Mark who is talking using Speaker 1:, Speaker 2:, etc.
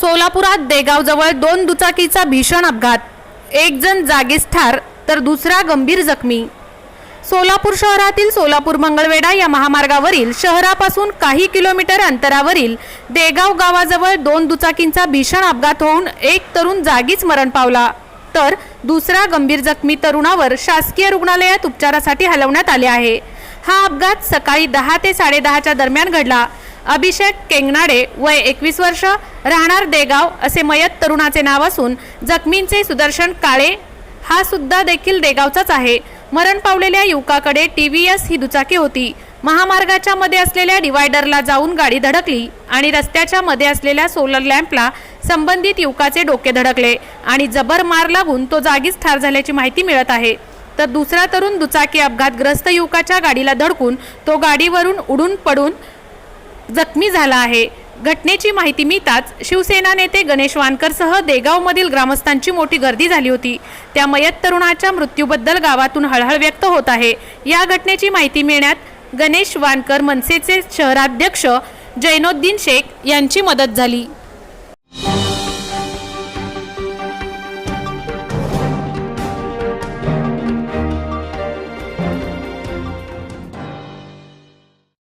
Speaker 1: सोलापुरात देगावजवळ दोन दुचाकीचा भीषण अपघात. एक जण जागीच ठार तर दुसरा गंभीर जखमी. सोलापूर शहरातील सोलापूर मंगळवेढा या महामार्गावरील शहरापासून काही किलोमीटर अंतरावरील देगाव गावाजवळ दोन दुचाकींचा भीषण अपघात होऊन एक तरुण जागीच मरण पावला. तर दुसरा गंभीर जखमी तरुणावर शासकीय रुग्णालयात उपचारासाठी हलवण्यात आले आहे. हा अपघात सकाळी दहा ते साडेदहाच्या दरम्यान घडला. अभिषेक केंगनाडे वय एकवीस वर्ष राहणार देगाव असे मयत तरुणाचे नाव असून जखमींचे सुदर्शन काळे हा सुद्धा देखील देगावचाच आहे. मरण पावलेल्या युवकाकडे टी व्ही एस ही दुचाकी होती. महामार्गाच्या मध्ये असलेल्या डिवायडरला जाऊन गाडी धडकली आणि रस्त्याच्या मध्ये असलेल्या सोलर लॅम्पला संबंधित युवकाचे डोके धडकले आणि जबर मार लागून तो जागीच ठार झाल्याची माहिती मिळत आहे. तर दुसरा तरुण दुचाकी अपघातग्रस्त युवकाच्या गाडीला धडकून तो गाडीवरून उडून पडून जखमी झाला आहे. घटनेची माहिती मिळताच शिवसेना नेते गणेश वानकरसह देगावमधील ग्रामस्थांची मोठी गर्दी झाली होती. त्या मयत तरुणाच्या मृत्यूबद्दल गावातून हळहळ व्यक्त होत आहे. या घटनेची माहिती मिळण्यात गणेश वानकर मनसेचे शहराध्यक्ष जैनोद्दीन शेख यांची मदत झाली.